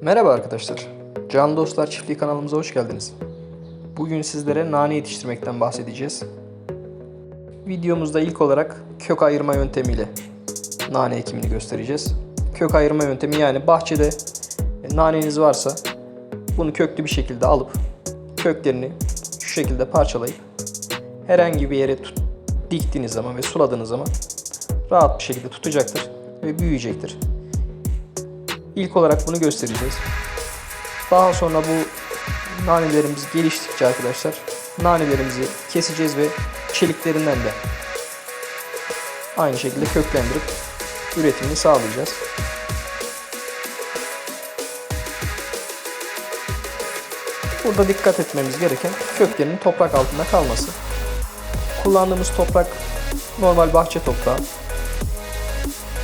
Merhaba arkadaşlar. Can Dostlar Çiftliği kanalımıza hoş geldiniz. Bugün sizlere nane yetiştirmekten bahsedeceğiz. Videomuzda ilk olarak kök ayırma yöntemiyle nane ekimini göstereceğiz. Kök ayırma yöntemi yani bahçede naneniz varsa bunu köklü bir şekilde alıp köklerini şu şekilde parçalayıp herhangi bir yere diktiğiniz zaman ve suladığınız zaman rahat bir şekilde tutacaktır ve büyüyecektir. İlk olarak bunu göstereceğiz. Daha sonra bu nanelerimiz geliştikçe arkadaşlar nanelerimizi keseceğiz ve çeliklerinden de aynı şekilde köklendirip üretimini sağlayacağız. Burada dikkat etmemiz gereken köklerinin toprak altında kalması. Kullandığımız toprak normal bahçe toprağı.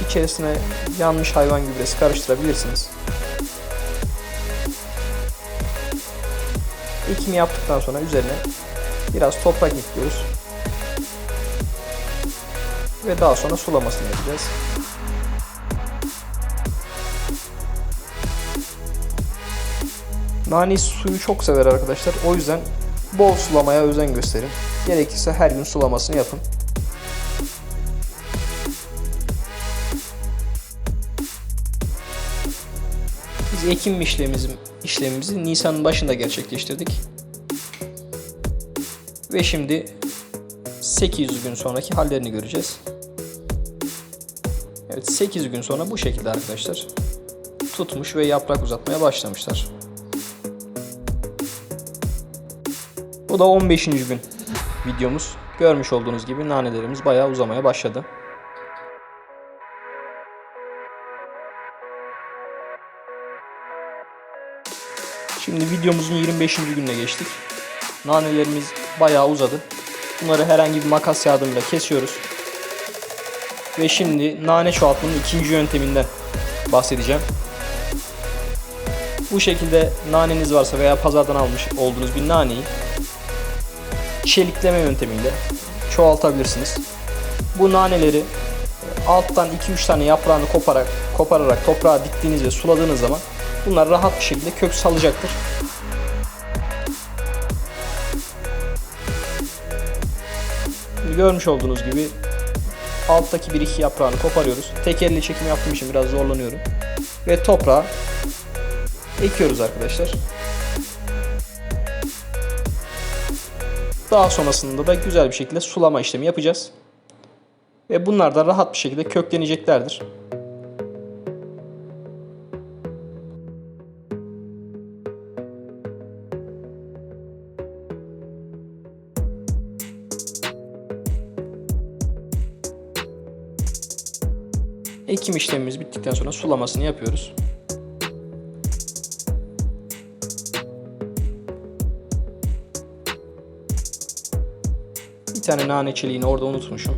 İçerisine yanmış hayvan gübresi karıştırabilirsiniz. Ekimi yaptıktan sonra üzerine biraz toprak ekliyoruz. Ve daha sonra sulamasını yapacağız. Nane suyu çok sever arkadaşlar. O yüzden bol sulamaya özen gösterin. Gerekirse her gün sulamasını yapın. Ekim işlemimizi, işlemimizi Nisan'ın başında gerçekleştirdik. Ve şimdi 800 gün sonraki hallerini göreceğiz. Evet 8 gün sonra bu şekilde arkadaşlar tutmuş ve yaprak uzatmaya başlamışlar. Bu da 15. gün videomuz. Görmüş olduğunuz gibi nanelerimiz bayağı uzamaya başladı. Şimdi videomuzun 25. gününe geçtik. Nanelerimiz bayağı uzadı. Bunları herhangi bir makas yardımıyla kesiyoruz. Ve şimdi nane çoğaltmanın ikinci yönteminden bahsedeceğim. Bu şekilde naneniz varsa veya pazardan almış olduğunuz bir naneyi çelikleme yöntemiyle çoğaltabilirsiniz. Bu naneleri e, alttan 2-3 tane yaprağını koparak, kopararak toprağa diktiğiniz ve suladığınız zaman bunlar rahat bir şekilde kök salacaktır. Görmüş olduğunuz gibi alttaki bir iki yaprağını koparıyoruz. Tek elle çekim yaptığım için biraz zorlanıyorum. Ve toprağa ekiyoruz arkadaşlar. Daha sonrasında da güzel bir şekilde sulama işlemi yapacağız. Ve bunlar da rahat bir şekilde kökleneceklerdir. Ekim işlemimiz bittikten sonra sulamasını yapıyoruz. Bir tane nane çeliğini orada unutmuşum.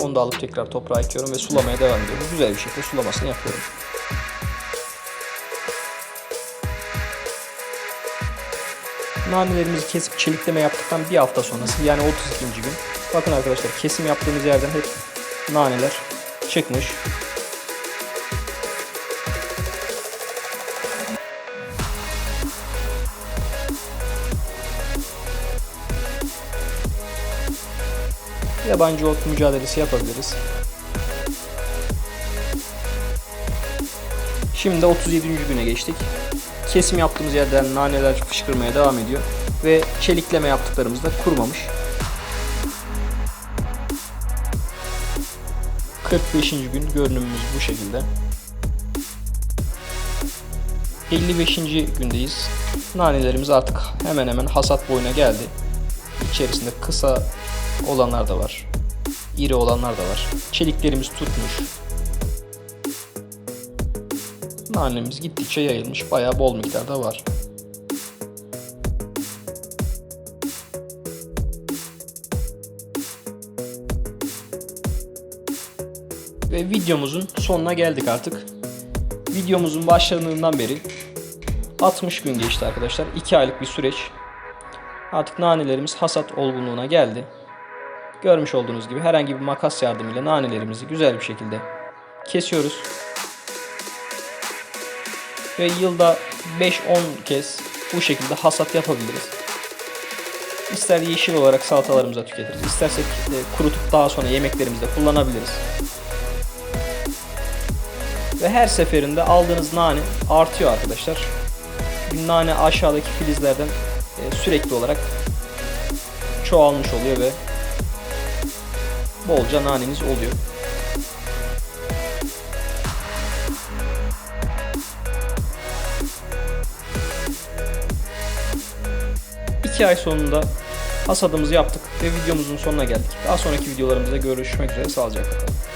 Onu da alıp tekrar toprağa ekiyorum ve sulamaya devam ediyorum. Güzel bir şekilde sulamasını yapıyorum. Nanelerimizi kesip çelikleme yaptıktan bir hafta sonrası yani 32. gün. Bakın arkadaşlar kesim yaptığımız yerden hep naneler çıkmış. Yabancı ot mücadelesi yapabiliriz. Şimdi 37. güne geçtik. Kesim yaptığımız yerden naneler fışkırmaya devam ediyor. Ve çelikleme yaptıklarımız da kurumamış. 45. gün görünümümüz bu şekilde. 55. gündeyiz. Nanelerimiz artık hemen hemen hasat boyuna geldi. İçerisinde kısa olanlar da var. İri olanlar da var. Çeliklerimiz tutmuş. Nanemiz gittikçe yayılmış. Bayağı bol miktarda var. Ve videomuzun sonuna geldik artık. Videomuzun başladığından beri 60 gün geçti arkadaşlar. 2 aylık bir süreç. Artık nanelerimiz hasat olgunluğuna geldi. Görmüş olduğunuz gibi herhangi bir makas yardımıyla nanelerimizi güzel bir şekilde kesiyoruz. ve yılda 5-10 kez bu şekilde hasat yapabiliriz. İster yeşil olarak salatalarımıza tüketiriz, istersek e, kurutup daha sonra yemeklerimizde kullanabiliriz. Ve her seferinde aldığınız nane artıyor arkadaşlar. Nane aşağıdaki filizlerden e, sürekli olarak çoğalmış oluyor ve bolca naneniz oluyor. İki ay sonunda hasadımızı yaptık ve videomuzun sonuna geldik. Daha sonraki videolarımızda görüşmek üzere. Sağlıcakla kalın.